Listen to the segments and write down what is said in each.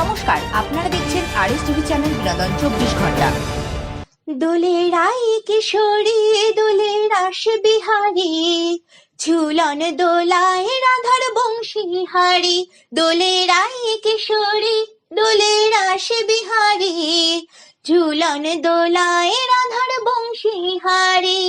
নমস্কার আপনারা দেখছেন আর এস টিভি চ্যানেল বিনোদন চব্বিশ ঘণ্টা। দোলে রাই কিশোরী দোলে রাস বিহারী ঝুলন দোলায় রাধার বংশী হারি দোলে রাই কিশোরী দোলে রাস বিহারী ঝুলন দোলায় রাধার বংশী হারি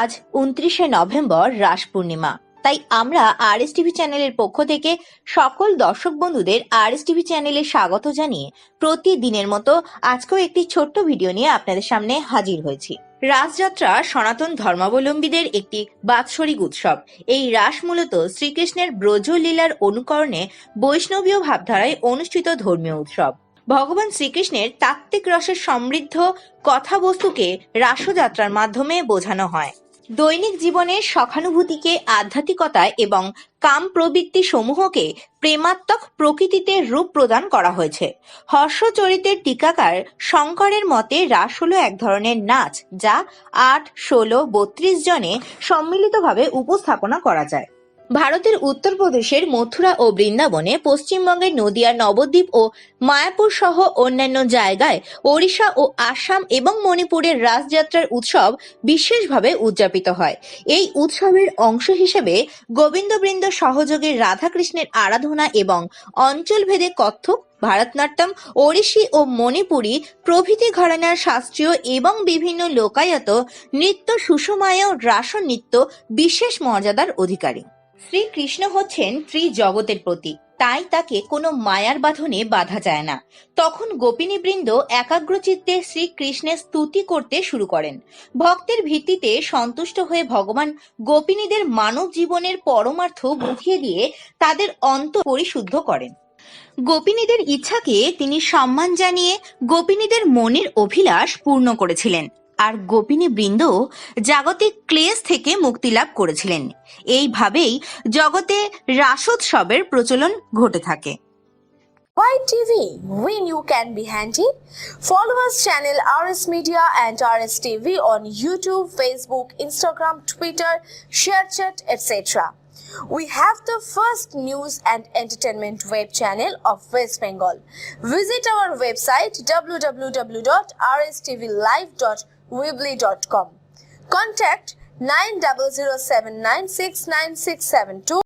আজ উনত্রিশে নভেম্বর রাস পূর্ণিমা। তাই আমরা আর এস টিভি চ্যানেলের পক্ষ থেকে সকল দর্শক বন্ধুদের আর এস টিভি চ্যানেলে স্বাগত জানিয়ে প্রতিদিনের মতো আজকেও একটি ছোট্ট ভিডিও নিয়ে আপনাদের সামনে হাজির হয়েছি। রাসযাত্রা সনাতন ধর্মাবলম্বীদের একটি বাৎসরিক উৎসব। এই রাস মূলত শ্রীকৃষ্ণের ব্রজ লীলার অনুকরণে বৈষ্ণবীয় ভাবধারায় অনুষ্ঠিত ধর্মীয় উৎসব। ভগবান শ্রীকৃষ্ণের তাত্ত্বিক রসের সমৃদ্ধ কথাবস্তুকে রাসযাত্রার মাধ্যমে বোঝানো হয়। দৈনিক জীবনের সখানুভূতিকে আধ্যাত্মিকতা এবং কাম প্রবৃত্তি সমূহকে প্রেমাত্মক প্রকৃতিতে রূপ প্রদান করা হয়েছে। হর্ষচরিতের টিকাকার শঙ্করের মতে রাস হলো এক ধরনের নাচ যা আট, ষোলো, বত্রিশ জনে সম্মিলিতভাবে উপস্থাপনা করা যায়। ভারতের উত্তরপ্রদেশের মথুরা ও বৃন্দাবনে পশ্চিমবঙ্গের নদিয়ার নবদ্বীপ ও মায়াপুর সহ অন্যান্য জায়গায় ওড়িশা ও আসাম এবং মণিপুরের রাসযাত্রার উৎসব বিশেষভাবে উদযাপিত হয়। এই উৎসবের অংশ হিসেবে গোবিন্দবৃন্দ সহযোগে রাধাকৃষ্ণের আরাধনা এবং অঞ্চলভেদে কত্থক, ভারতনাট্যম, ওড়িশি ও মণিপুরী প্রভৃতি ঘরানার শাস্ত্রীয় এবং বিভিন্ন লোকায়ত নৃত্য সুষমায় রাস নৃত্য বিশেষ মর্যাদার অধিকারী। শ্রীকৃষ্ণ হচ্ছেন ত্রিজগতের প্রতীক, তাই তাকে কোনো মায়ার বাঁধনে বাধা যায় না। তখন গোপিনীবৃন্দ একাগ্রচিত্তে শ্রীকৃষ্ণের স্তুতি করতে শুরু করেন। ভক্তের ভিত্তিতে সন্তুষ্ট হয়ে ভগবান গোপিনীদের মানব জীবনের পরমার্থ বুঝিয়ে দিয়ে তাদের অন্ত পরিশুদ্ধ করেন। গোপিনীদের ইচ্ছাকে তিনি সম্মান জানিয়ে গোপিনীদের মনের অভিলাষ পূর্ণ করেছিলেন। আর গোপিনী বৃন্দ জাগতিক ক্লেশ থেকে মুক্তি লাভ করেছিলেন এইভাবেই জগতে রাসোৎসবের প্রচলন ঘটে থাকে White TV, we knew can be handy. Follow us channel RS Media and RS TV on YouTube, Facebook, Instagram, Twitter, ShareChat, etc. We have the first news and entertainment web channel of West Bengal. Visit our website weebly dot com. Contact 9007969672